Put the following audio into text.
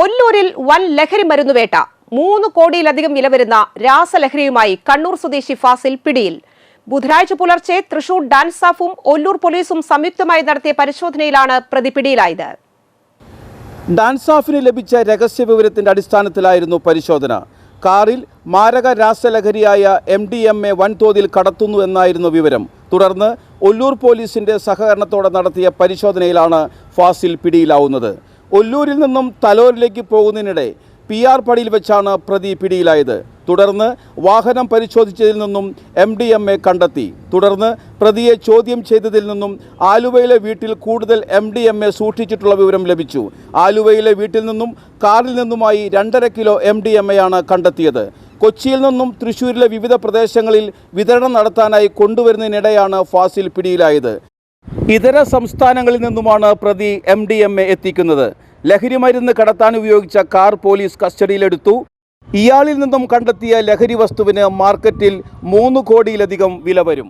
ഒല്ലൂരിൽ വൻ ലഹരി മരുന്നുവേട്ട മൂന്ന് കോടിയിലധികം വില വരുന്ന രാസലഹരിയുമായി കണ്ണൂർ സ്വദേശി ഫാസിൽ പിടിയിൽ. ബുധനാഴ്ച പുലർച്ചെ തൃശൂർ ഡാൻസ് സ്റ്റാഫും ഒല്ലൂർ പോലീസും സംയുക്തമായി നടത്തിയ പരിശോധനയിലാണ് പ്രതി പിടിയിലായത്. ഡാൻസ് ഓഫിന് ലഭിച്ച രഹസ്യ വിവരത്തിന്റെ അടിസ്ഥാനത്തിലായിരുന്നു പരിശോധന. കാറിൽ മാരക രാസലഹരിയായ എം ഡി എം എ വൻതോതിൽ കടത്തുന്നു എന്നായിരുന്നു വിവരം. തുടർന്ന് ഒല്ലൂർ പോലീസിന്റെ സഹകരണത്തോടെ നടത്തിയ പരിശോധനയിലാണ് ഫാസിൽ പിടിയിലാവുന്നത്. ഒല്ലൂരിൽ നിന്നും തലോരിലേക്ക് പോകുന്നതിനിടെ പി ആർ പടിയിൽ വെച്ചാണ് പ്രതി പിടിയിലായത്. തുടർന്ന് വാഹനം പരിശോധിച്ചതിൽ നിന്നും എം ഡി എം എ കണ്ടെത്തി. തുടർന്ന് പ്രതിയെ ചോദ്യം ചെയ്തതിൽ നിന്നും ആലുവയിലെ വീട്ടിൽ കൂടുതൽ എം ഡി എം എ സൂക്ഷിച്ചിട്ടുള്ള വിവരം ലഭിച്ചു. ആലുവയിലെ വീട്ടിൽ നിന്നും കാറിൽ നിന്നുമായി രണ്ടര kilo M D M A ആണ് കണ്ടെത്തിയത്. കൊച്ചിയിൽ നിന്നും തൃശ്ശൂരിലെ വിവിധ പ്രദേശങ്ങളിൽ വിതരണം നടത്താനായി കൊണ്ടുവരുന്നതിനിടെയാണ് ഫാസിൽ പിടിയിലായത്. ഇതര സംസ്ഥാനങ്ങളിൽ നിന്നുമാണ് പ്രതി എം ഡി എം എ എത്തിക്കുന്നത്. ലഹരി മരുന്ന് കടത്താൻ ഉപയോഗിച്ച കാർ പോലീസ് കസ്റ്റഡിയിലെടുത്തു. ഇയാളിൽ നിന്നും കണ്ടെത്തിയ ലഹരി വസ്തുവിന് മാർക്കറ്റിൽ മൂന്ന് കോടിയിലധികം വില വരും.